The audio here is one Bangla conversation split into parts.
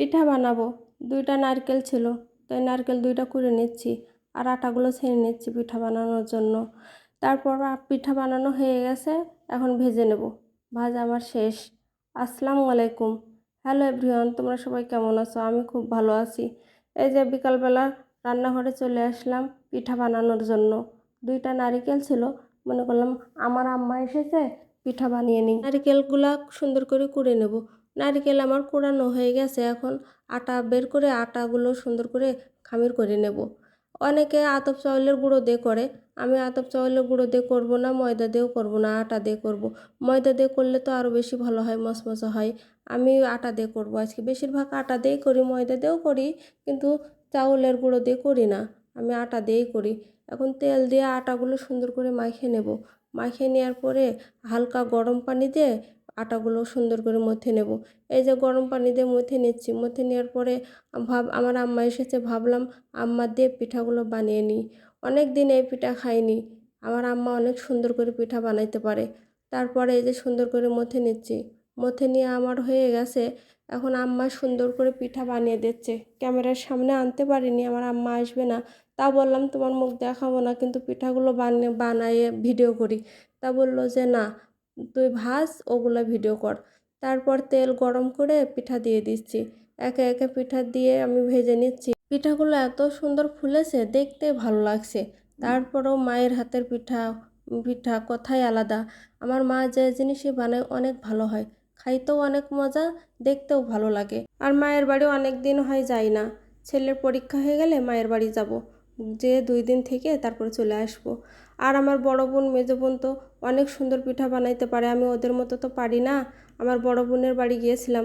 পিঠা বানাবো। দুইটা নারকেল ছিল, তাই নারকেল দুইটা কুড়ে নিচ্ছি আর আটাগুলো ছেড়ে নিচ্ছি পিঠা বানানোর জন্য। তারপর পিঠা বানানো হয়ে গেছে, এখন ভেজে নেব। ভাজা আমার শেষ। আসসালামু আলাইকুম। হ্যালো এভরিওয়ান, তোমরা সবাই কেমন আছো? আমি খুব ভালো আছি। এই যে বিকালবেলা রান্নাঘরে চলে আসলাম পিঠা বানানোর জন্য। দুইটা নারিকেল ছিল, মনে করলাম আমার আম্মা এসেছে, পিঠা বানিয়ে নিই। নারিকেলগুলা সুন্দর করে কুড়ে নেব। নারকেল আমার কুড়ানো হয়ে গেছে, এখন আটা বের করে আটাগুলো সুন্দর করে খামির করে নেব। অনেকে আতপ চাউলের গুঁড়ো দিয়ে করে, আমি আতপ চাউলের গুঁড়ো দিয়ে করব না, ময়দা দিয়েও করব না, আটা দিয়ে করব। ময়দা দিয়ে করলে তো আরও বেশি ভালো হয়, মচমচে হয়। আমি আটা দিয়ে করব, আজকে বেশিরভাগ আটা দিয়েই করি, ময়দা দিয়েও করি, কিন্তু চাউলের গুঁড়ো দিয়ে করি না, আমি আটা দিয়েই করি। এখন তেল দিয়ে আটাগুলো সুন্দর করে মাখিয়ে নেব। মাখিয়ে নেওয়ার পরে হালকা গরম পানি দিয়ে আটাগুলো সুন্দর করে মথে নেব। এই যে গরম পানি দিয়ে মথে নিচ্ছি, মথে নেওয়ার পরে ভাব, আমার আম্মা এসেছে, ভাবলাম, আম্মা দিয়ে পিঠাগুলো বানিয়ে নিই। অনেক দিন এই পিঠা খাইনি। আমার আম্মা অনেক সুন্দর করে পিঠা বানাইতে পারে। তারপরে এই যে সুন্দর করে মথে নিচ্ছি। মথে নিয়ে আমার হয়ে গেছে। এখন আম্মা সুন্দর করে পিঠা বানিয়ে দিচ্ছে। ক্যামেরার সামনে আনতে পারিনি, আমার আম্মা আসবে না। তা বললাম, তোমার মুখ দেখাবো না, কিন্তু পিঠাগুলো বানিয়ে বানাইয়ে ভিডিও করি। তা বলল যে, না। তুই ভাজ, ওগুলো ভিডিও কর। তারপর তেল গরম করে পিঠা দিয়ে দিচ্ছি। একে একে পিঠা দিয়ে আমি ভেজে নিচ্ছি। পিঠাগুলো এত সুন্দর ফুলেছে, দেখতে ভালো লাগছে। তারপরও মায়ের হাতের পিঠা পিঠা কথাই আলাদা। আমার মা যে জিনিসই বানায় অনেক ভালো হয়। খাইতেও অনেক মজা, দেখতেও ভালো লাগে। আর মায়ের বাড়ি অনেক দিন হয় যাই না। ছেলের পরীক্ষা হয়ে গেলে মায়ের বাড়ি যাব। যে দুই দিন থেকে তারপরে চলে আসব। আর আমার বড় বোন, মেজো বোন তো অনেক সুন্দর পিঠা বানাইতে পারে, আমি ওদের মতো তো পারি না। আমার বড় বোনের বাড়ি গিয়েছিলাম,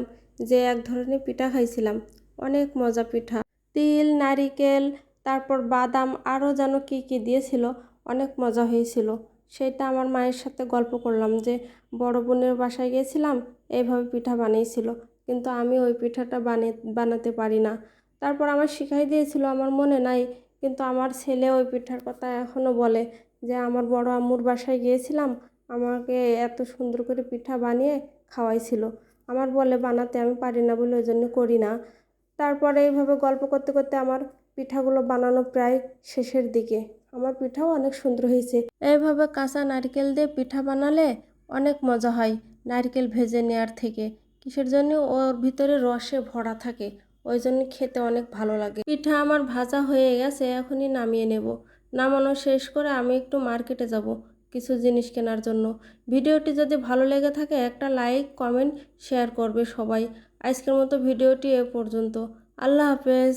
যে এক ধরনের পিঠা খাইছিলাম, অনেক মজা পিঠা। তিল, নারিকেল, তারপর বাদাম, আরও যেন কী কী দিয়েছিল, অনেক মজা হয়েছিল। সেটা আমার মায়ের সাথে গল্প করলাম যে, বড় বোনের বাসায় গিয়েছিলাম, এইভাবে পিঠা বানিয়েছিল, কিন্তু আমি ওই পিঠাটা বানিয়ে, বানাতে পারি না। তারপর আমার শিখাই দিয়েছিল, আমার মনে নাই কিন্তু আমার ছেলে ওই পিঠার কথা এখনও বলে যে, আমার বড় আম্মুর বাসায় গিয়েছিলাম, আমাকে এত সুন্দর করে পিঠা বানিয়ে খাওয়াইছিল। আমার বলে, বানাতে আমি পারি না বলে ওই জন্য করি না। তারপরে এইভাবে গল্প করতে করতে আমার পিঠাগুলো বানানো প্রায় শেষের দিকে। আমার পিঠাও অনেক সুন্দর হয়েছে। এইভাবে কাঁচা নারকেল দিয়ে পিঠা বানালে অনেক মজা হয় নারকেল ভেজে নেওয়ার থেকে। কিসের জন্য? ওর ভিতরে রসে ভরা থাকে। ওই জন্য খেতে অনেক ভালো লাগে। পিঠা আমার ভাজা হয়ে গেছে, এখনই নামিয়ে নেব। নামানো শেষ করে আমি একটু মার্কেটে যাব কিছু জিনিস কেনার জন্য। ভিডিওটি যদি ভালো লেগে থাকে একটা লাইক, কমেন্ট, শেয়ার করবে সবাই। আজকের মতো ভিডিওটি এ পর্যন্ত। আল্লাহ হাফেজ।